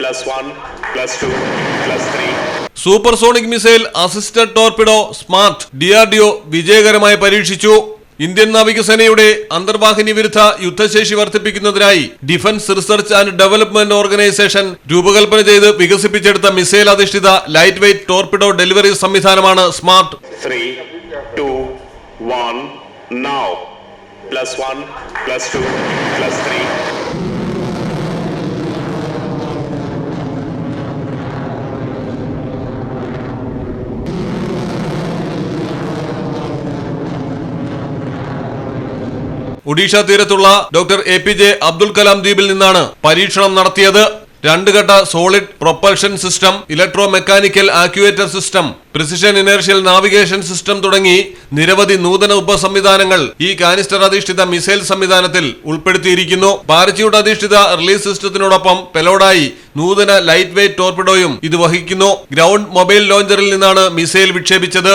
plus 1 plus 2 plus 3 supersonic missile assisted torpedo smart DRDO വിജയകരമായി പരീക്ഷിച്ചു. Indian നാവികസേനയുടെ അന്തർവാഹിനി വിരുദ്ധ യുദ്ധശേഷി വർദ്ധിപ്പിക്കുന്നതിനായി defence research and development organisation രൂപകൽപ്പന ചെയ്ത് വികസിപ്പിച്ചെടുത്ത മിസൈൽ അധിഷ്ഠിത ലൈറ്റ് വെയ്റ്റ് ടോർപിഡോ ഡെലിവറി സംവിധാനമാണ് smart 3 2 1 now plus 1 plus 2 plus Odisha തീരത്തുള്ള doctor A P J Abdul Kalam ദ്വീപിൽ നിന്നാണ് പരീക്ഷണം നടത്തിയത്. രണ്ട് ഘട്ട solid propulsion system electro mechanical actuator system precision inertial navigation system തുടങ്ങി നിരവധി നൂതന ഉപസംവിധാനങ്ങൾ ഈ കാനിസ്റ്റർ അധിഷ്ഠിത മിസൈൽ സംവിധാനത്തിൽ ഉൾപ്പെടുത്തിയിരിക്കുന്നു. പാരച്യൂട്ട് അധിഷ്ഠിത റിലീസ് സിസ്റ്റത്തിനോടൊപ്പം പെലോഡായി നൂതന ലൈറ്റ് വെയ്റ്റ് ടോർപിഡോയും ഇത് വഹിക്കുന്നു. ഗ്രൗണ്ട് മൊബൈൽ ലോഞ്ചറിൽ നിന്നാണ് മിസൈൽ വിക്ഷേപിച്ചത്.